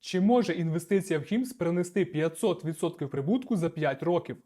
Чи може інвестиція в Хімс принести 500% прибутку за 5 років?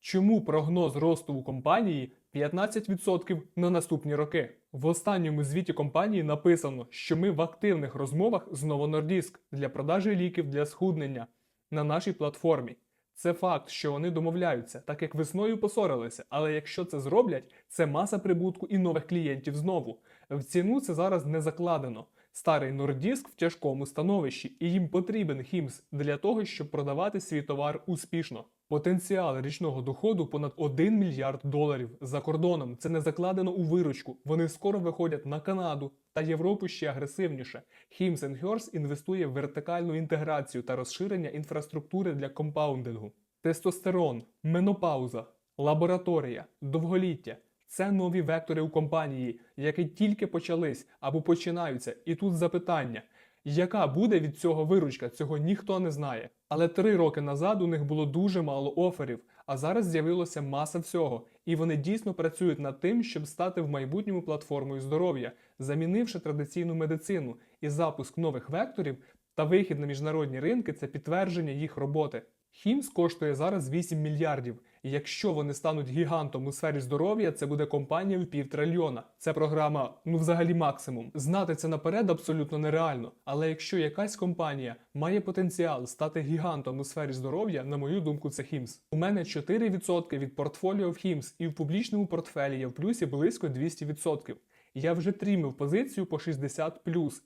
Чому прогноз росту у компанії 15% на наступні роки? В останньому звіті компанії написано, що ми в активних розмовах з Nordisk для продажі ліків для схуднення на нашій платформі. Це факт, що вони домовляються, так як весною посорилися. Але якщо це зроблять, це маса прибутку і нових клієнтів знову. В ціну це зараз не закладено. Старий Нордіск в тяжкому становищі, і їм потрібен Хімс для того, щоб продавати свій товар успішно. Потенціал річного доходу понад 1 мільярд доларів за кордоном. Це не закладено у виручку. Вони скоро виходять на Канаду та Європу ще агресивніше. Hims Hearst інвестує в вертикальну інтеграцію та розширення інфраструктури для компаундингу. Тестостерон, менопауза, лабораторія, довголіття. Це нові вектори у компанії, які тільки почались або починаються. І тут запитання: яка буде від цього виручка? Цього ніхто не знає. Але три роки назад у них було дуже мало оферів, а зараз з'явилося маса всього, і вони дійсно працюють над тим, щоб стати в майбутньому платформою здоров'я, замінивши традиційну медицину і запуск нових векторів та вихід на міжнародні ринки це підтвердження їх роботи. Хімс коштує зараз 8 мільярдів. І якщо вони стануть гігантом у сфері здоров'я, це буде компанія в півтрильйона. Це програма, ну взагалі максимум. Знати це наперед абсолютно нереально. Але якщо якась компанія має потенціал стати гігантом у сфері здоров'я, на мою думку, це Хімс. У мене 4% від портфоліо в Хімс, і в публічному портфелі я в плюсі близько 200%. Я вже трімив позицію по 60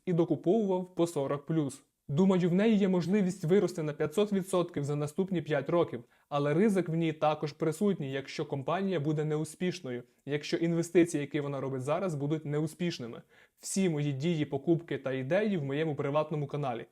і докуповував по 40 Думаю, в неї є можливість вирости на 500% за наступні 5 років, але ризик в ній також присутній, якщо компанія буде неуспішною, якщо інвестиції, які вона робить зараз, будуть неуспішними. Всі мої дії, покупки та ідеї в моєму приватному каналі.